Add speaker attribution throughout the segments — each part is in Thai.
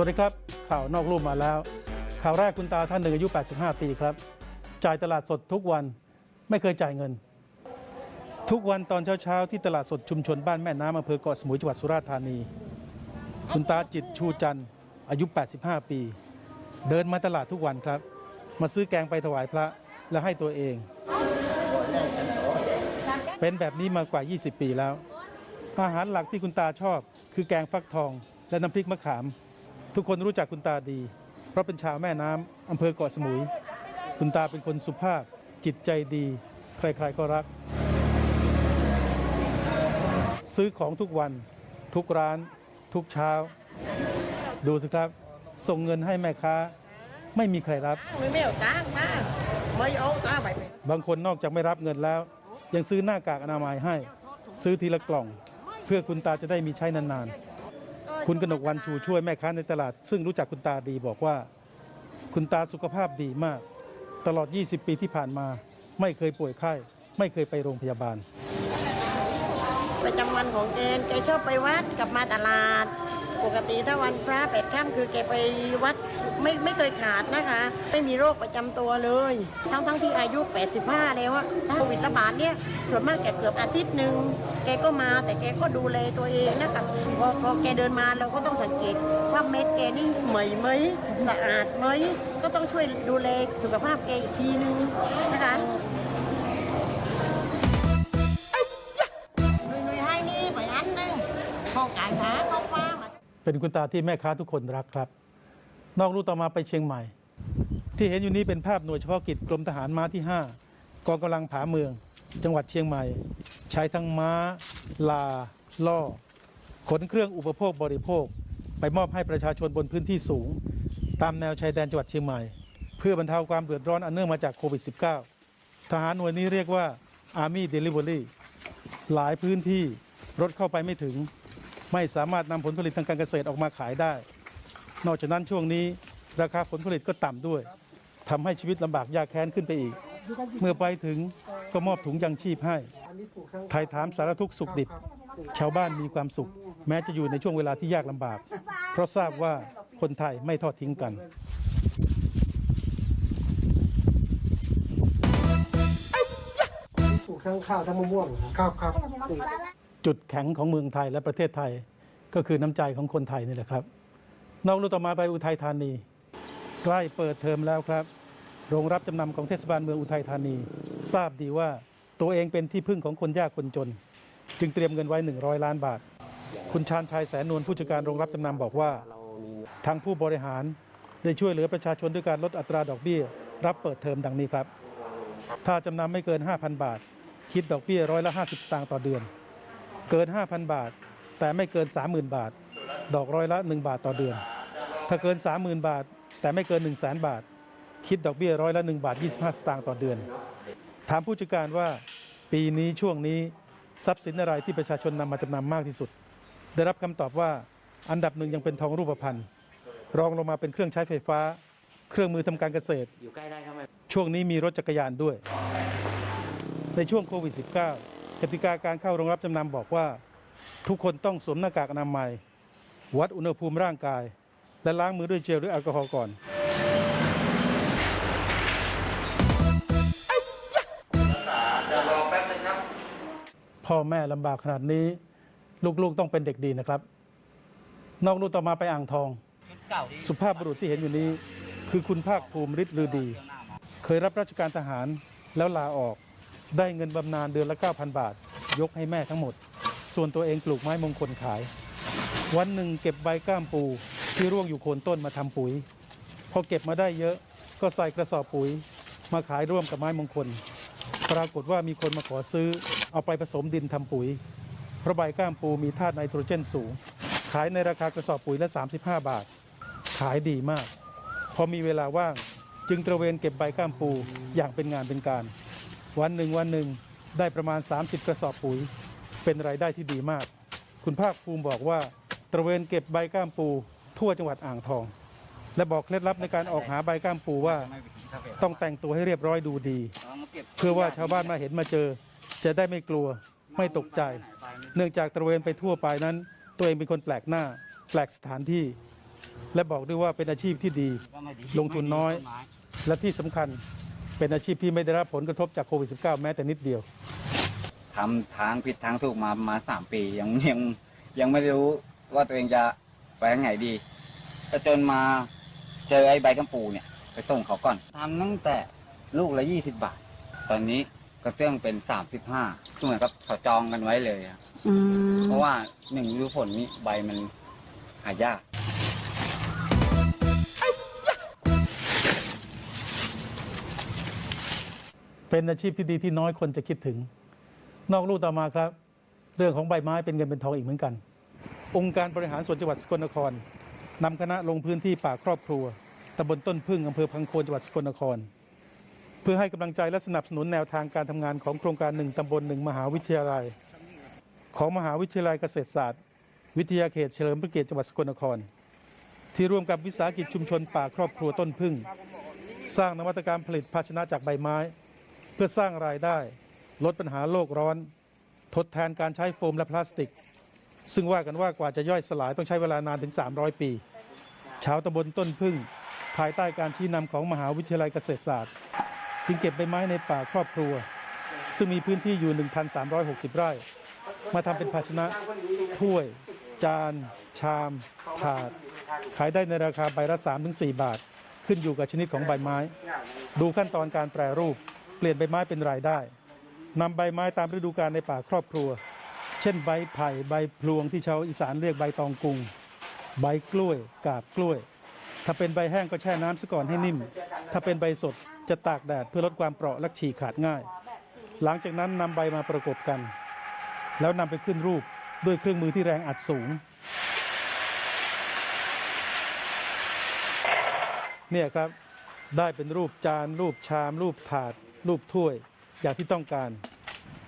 Speaker 1: สวัสดีครับ ข่าวนอกรูปมาแล้ว ข่าวแรกคุณตาท่านหนึ่งอายุ 85 ปีครับ จ่ายตลาดสดทุกวันไม่เคยจ่ายเงิน ทุกวันตอนเช้าๆ ที่ตลาดสดชุมชนบ้านแม่น้ำอำเภอเกาะสมุยจังหวัดสุราษฎร์ธานี คุณตาจิตชูจันทร์อายุ 85 ปี เดินมาตลาดทุกวันครับ มาซื้อแกงไปถวายพระและให้ตัวเอง เป็นแบบนี้มากว่า 20 ปีแล้ว อาหารหลักที่คุณตาชอบ คือแกงฟักทองและน้ำพริกมะขาม ทุกคนรู้จักคุณตาดี เพราะเป็นชาวแม่น้ำอำเภอเกาะสมุย คุณตาเป็นคนสุภาพ จิตใจดี ใครๆก็รัก ซื้อของทุกวันทุกร้าน ทุกเช้า ดูสิครับ ส่งเงินให้แม่ค้า ไม่มีใครรับ
Speaker 2: mới mèo tán má mới ấu ta vậy
Speaker 1: บางคนนอกจากไม่รับเงินแล้ว ยังซื้อหน้ากากอนามัยให้ ซื้อทีละกล่อง เพื่อคุณตาจะได้มีใช้นานๆ คุณกนกวันชูช่วยแม่ค้าในตลาด ซึ่งรู้จักคุณตาดีบอกว่า คุณตาสุขภาพดีมาก ตลอด 20 ปีที่ผ่านมา ไม่เคยป่วยไข้ ไม่เคยไปโรงพยาบาล
Speaker 2: ประจำวันของแกแกชอบไปวัดกลับมาตลาด ปกติถ้าวันพระแปดค่ำคือแกไปวัดไม่ไม่เคยขาดนะคะ ไม่มีโรคประจำตัวเลย ทั้งทั้งที่อายุ 85 แล้วอะโควิดระบาดเนี่ยส่วนมากแกเกือบอาทิตย์หนึ่งแกก็มาแต่แกก็ดูแลตัวเองนะคะพอพอแกเดินมาเราก็ต้องสังเกตว่าเม็ดแกนี่ใหม่ไหมสะอาดไหมก็ต้องช่วยดูแลสุขภาพแกอีกทีนึงนะคะ
Speaker 1: เป็นคุณตาที่แม่ค้าทุกคนรักครับ นอกรูต่อมาไปเชียงใหม่ ที่เห็นอยู่นี้เป็นภาพหน่วยเฉพาะกิจกรมทหารม้าที่ 5กองกำลังผาเมือง จังหวัดเชียงใหม่ ใช้ทั้งม้า ลา ล่อ ขนเครื่องอุปโภคบริโภค ไปมอบให้ประชาชนบนพื้นที่สูง ตามแนวชายแดนจังหวัดเชียงใหม่ เพื่อบรรเทาความเดือดร้อนอันเนื่องมาจากโควิด -19 ทหารหน่วยนี้เรียกว่า Army Delivery หลายพื้นที่รถเข้าไปไม่ถึง ไม่สามารถนำผลผลิตทางการเกษตรออกมาขายได้ นอกจากนั้นช่วงนี้ราคาผลผลิตก็ต่ำด้วยทำให้ชีวิตลำบากยากแค้นขึ้นไปอีก เมื่อไปถึงก็มอบถุงยังชีพให้ไทยถามสารทุกข์สุขดิบ ชาวบ้านมีความสุข แม้จะอยู่ในช่วงเวลาที่ยากลำบาก เพราะทราบว่าคนไทยไม่ทอดทิ้งกัน
Speaker 3: ปลูกทั้งข้าวทั้งมะม่วงครับครับครับปลูก
Speaker 1: จุดแข็งของเมืองไทยและประเทศไทย ก็คือน้ำใจของคนไทยนี่แหละครับ นอกรูต่อมาไปอุทัยธานี ใกล้เปิดเทอมแล้วครับ โรงรับจำนำของเทศบาลเมืองอุทัยธานี ทราบดีว่าตัวเองเป็นที่พึ่งของคนยากคนจน จึงเตรียมเงินไว้ 100 ล้านบาท คุณชาญชัยแสนนวลผู้จัดการโรงรับจำนำบอกว่า ทางผู้บริหารได้ช่วยเหลือประชาชนด้วยการลดอัตราดอกเบี้ย รับเปิดเทอมดังนี้ครับ ถ้าจำนำไม่เกิน 5,000 บาท คิดดอกเบี้ยร้อยละ 50 สตางค์ต่อเดือน เกิน 5,000 บาท แต่ไม่เกิน 30,000 บาท ดอกร้อยละ 1 บาทต่อเดือน ถ้าเกิน 30,000 บาท แต่ไม่เกิน 1 0 0 0 0 0บาท คิดดอกเบี้ยร้อยละ 1 บาท 25 สตางค์ต่อเดือน ถามผู้จัดการว่าปีนี้ช่วงนี้ทรัพย์สินอะไรที่ประชาชนนำมาจำนำมากที่สุด ได้รับคำตอบว่าอันดับหนึ่งยังเป็นทองรูปพรรณรองลงมาเป็นเครื่องใช้ไฟฟ้า เครื่องมือทำการเกษตร
Speaker 4: อยู่ใกล้ได้ครับไหม
Speaker 1: ช่วงนี้มีรถจักรยานด้วย ในช่วงโควิด -19 กติกาการเข้าโรงรับจำนำบอกว่า ทุกคนต้องสวมหน้ากากอนามัย วัดอุณหภูมิร่างกาย และล้างมือด้วยเจลหรือแอลกอฮอล์ก่อนพ่อแม่ลำบากขนาดนี้ ลูกๆต้องเป็นเด็กดีนะครับ นอกลูกต่อมาไปอ่างทอง สุภาพบุรุษที่เห็นอยู่นี้ คือคุณภาคภูมิฤทธิ์ลือดี เคยรับราชการทหารแล้วลาออก ได้เงินบำนาญเดือนละ 9,000 บาท ยกให้แม่ทั้งหมด ส่วนตัวเองปลูกไม้มงคลขาย วันหนึ่งเก็บใบก้ามปูที่ร่วงอยู่โคนต้นมาทำปุ๋ย พอเก็บมาได้เยอะก็ใส่กระสอบปุ๋ย มาขายร่วมกับไม้มงคล ปรากฏว่ามีคนมาขอซื้อ เอาไปผสมดินทำปุ๋ยเพราะใบก้ามปูมีธาตุไนโตรเจนสูง ขายในราคากระสอบปุ๋ยละ 35 บาท ขายดีมาก พอมีเวลาว่างจึงตระเวนเก็บใบก้ามปูอย่างเป็นงานเป็นการ วันหนึ่งวันหนึ่งได้ประมาณ 30 กระสอบปุ๋ย เป็นรายได้ที่ดีมาก คุณภาคภูมิบอกว่าตระเวนเก็บใบก้ามปู ทั่วจังหวัดอ่างทอง และบอกเคล็ดลับในการออกหาใบก้ามปูว่า ต้องแต่งตัวให้เรียบร้อยดูดี เพื่อว่าชาวบ้านมาเห็นมาเจอ จะได้ไม่กลัวไม่ตกใจ เนื่องจากตระเวนไปทั่วไปนั้น ตัวเองเป็นคนแปลกหน้า แปลกสถานที่ และบอกด้วยว่าเป็นอาชีพที่ดี ลงทุนน้อย และที่สำคัญ เป็นอาชีพที่ไม่ได้รับผลกระทบจากโควิด -19 แม้แต่นิดเดียว
Speaker 4: ทำทางผิดทางถูกมามาสามปียังยังยังไม่รู้ว่าตัวเองจะไปทางไหนดี ก็จนมาเจอไอ้ใบกัมปูเนี่ย ไปส่งเขาก่อนทำตั้งแต่ลูกละยี่สิบบาท ตอนนี้ก็เตื้องเป็นสามสิบห้าเหมือนกับเขาจองกันไว้เลยอะ
Speaker 5: อืม
Speaker 4: เพราะว่าหนึ่งฤดูฝนนี้ใบมันหายาก
Speaker 1: เป็นอาชีพที่ดีที่น้อยคนจะคิดถึง นอกลู่ต่อมาครับ เรื่องของใบไม้เป็นเงินเป็นทองอีกเหมือนกัน องค์การบริหารส่วนจังหวัดสกลนครนำคณะลงพื้นที่ป่าครอบครัวตำบลต้นพึ่งอำเภอพังโคนจังหวัดสกลนคร เพื่อให้กำลังใจและสนับสนุนแนวทางการทำงานของโครงการหนึ่งตำบลหนึ่งมหาวิทยาลัย ของมหาวิทยาลัยเกษตรศาสตร์ วิทยาเขตเฉลิมพระเกียรติจังหวัดสกลนคร ที่ร่วมกับวิสาหกิจชุมชนป่าครอบครัวต้นพึ่ง สร้างนวัตกรรมผลิตภาชนะจากใบไม้ พื่อสร้างรายได้ ลดปัญหาโลกร้อน ทดแทนการใช้โฟมและพลาสติก ซึ่งว่ากันว่ากว่าจะย่อยสลายต้องใช้เวลานานถึง 300 ปี ชาวตำบลต้นพึ่ง ภายใต้การชี้นำของมหาวิทยาลัยเกษตรศาสตร์ จึงเก็บใบไม้ในป่าครอบครัว ซึ่งมีพื้นที่อยู่ 1,360 ไร่ มาทำเป็นภาชนะ ถ้วย จาน ชาม ถาด ขายได้ในราคาใบละ3-4 บาท ขึ้นอยู่กับชนิดของใบไม้ ดูขั้นตอนการแปรรูป เปลี่ยนใบไม้เป็นรายได้นำใบไม้ตามฤดูกาลในป่าครอบครัว เช่นใบไผ่ใบพลวงที่ชาวอีสานเรียกใบตองกุง ใบกล้วย กาบกล้วย ถ้าเป็นใบแห้งก็แช่น้ำซะก่อนให้นิ่ม ถ้าเป็นใบสดจะตากแดดเพื่อลดความเปราะและฉีกขาดง่าย หลังจากนั้นนำใบมาประกบกัน แล้วนำไปขึ้นรูปด้วยเครื่องมือที่แรงอัดสูงเนี่ยครับได้เป็นรูปจานรูปชาม รูปถาด รูปถ้วยอย่างที่ต้องการ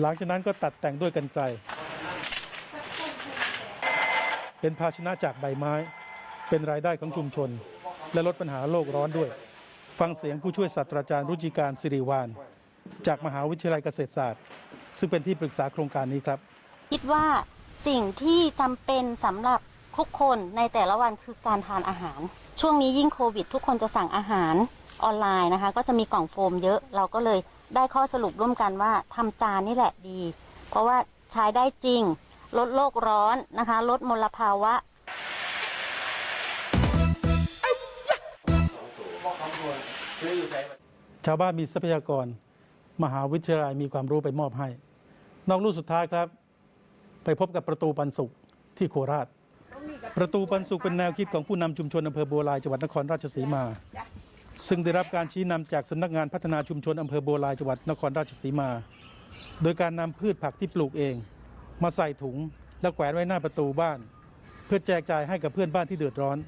Speaker 1: หลังจากนั้นก็ตัดแต่งด้วยกันไกล เป็นภาชนะจากใบไม้ เป็นรายได้ของชุมชน และลดปัญหาโลกร้อนด้วย ฟังเสียงผู้ช่วยศาสตราจารย์รุจิการสิริวาน จากมหาวิทยาลัยเกษตรศาสตร์ ซึ่งเป็นที่ปรึกษาโครงการนี้ครับ
Speaker 5: คิดว่าสิ่งที่จำเป็นสำหรับทุกคนในแต่ละวันคือการทานอาหาร ช่วงนี้ยิ่งโควิด ทุกคนจะสั่งอาหาร ออนไลน์นะคะ ก็จะมีกล่องโฟมเยอะ เราก็เลยได้ข้อสรุปร่วมกันว่าทำจานนี่แหละดี เพราะว่าใช้ได้จริง ลดโลกร้อนนะคะ ลดมลภาวะ
Speaker 1: ชาวบ้านมีทรัพยากร มหาวิทยาลัยมีความรู้ไปมอบให้ นอกลู่สุดท้ายครับ ไปพบกับประตูปันสุขที่โคราช ประตูปันสุขเป็นแนวคิดของผู้นำชุมชนอำเภอบัวลายจังหวัดนครราชสีมา ซึ่งได้รับการชี้นำจากสำนักงานพัฒนาชุมชนอำเภอบัวลายจังหวัดนครราชสีมา โดยการนำพืชผักที่ปลูกเอง มาใส่ถุงแล้วแขวนไว้หน้าประตูบ้าน เพื่อแจกจ่ายให้กับเพื่อนบ้านที่เดือดร้อน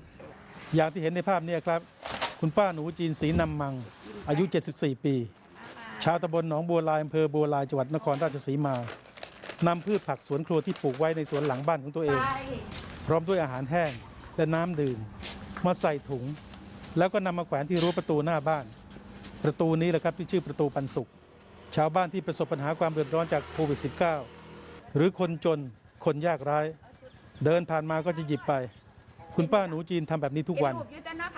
Speaker 1: อย่างที่เห็นในภาพนี้ครับ คุณป้าหนูจีนศรีนำมัง อายุ 74 ปี ชาวตำบลหนองบัวลายอำเภอบัวลายจังหวัดนครราชสีมานำพืชผักสวนครัวที่ปลูกไว้ในสวนหลังบ้านของตัวเอง พร้อมด้วยอาหารแห้งและน้ำดื่ม มาใส่ถุง แล้วก็นำมาแขวนที่รั้วประตูหน้าบ้าน ประตูนี้แหละครับที่ชื่อประตูปันสุข ชาวบ้านที่ประสบปัญหาความเดือดร้อนจากโควิด -19 หรือคนจนคนยากไร้เดินผ่านมาก็จะหยิบไป คุณป้าหนูจีนทำแบบนี้ทุกวัน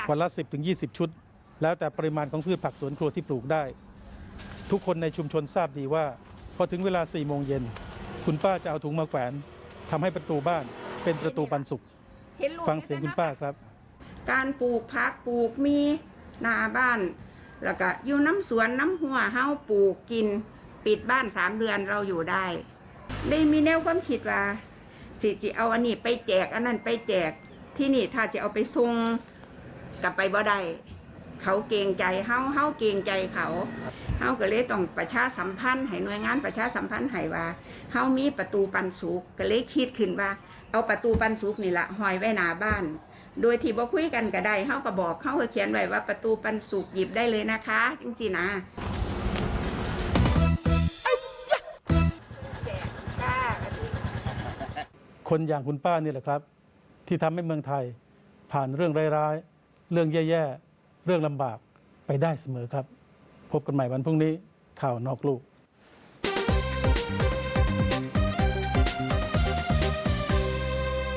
Speaker 1: วันละ10ถึง20 ชุด แล้วแต่ปริมาณของพืชผักสวนครัวที่ปลูกได้ ทุกคนในชุมชนทราบดีว่า พอถึงเวลา4โมงเย็นคุณป้าจะเอาถุงมาแขวนทำให้ประตูบ้านเป็นประตูปันสุข ฟังเสียงคุณป้าครับ
Speaker 6: การปลูกผักปลูกมีหน้าบ้าน แล้วก็อยู่น้ำสวนน้ำหัวเฮาปลูกกิน ปิดบ้านสามเดือนเราอยู่ได้ ได้มีแนวความคิดว่า สิจิเอาอันนี้ไปแจกอันนั้นไปแจกที่นี่ถ้าจะเอาไปส่งกลับไปบ่ได้เขาเกรงใจเฮาเฮาเกรงใจเขาเฮาก็เลยต้องประชาสัมพันธ์ให้หน่วยงานประชาสัมพันธ์ให้ว่าเฮามีประตูปันสุกก็เลยคิดขึ้นว่า เอาประตูปันสุกนี่ละห้อยไว้หน้าบ้าน โดยที่บ่คุยกันก็ได้เฮาก็บอกเฮาก็เขียนไว้ว่าประตูปันสุกหยิบได้เลยนะคะจริงๆนะ
Speaker 1: คนอย่างคุณป้านี่แหละครับ ที่ทำให้เมืองไทย ผ่านเรื่องร้ายๆ เรื่องแย่ๆ เรื่องลำบากไปได้เสมอครับ พบกันใหม่วันพรุ่งนี้ข่าวนอกลูก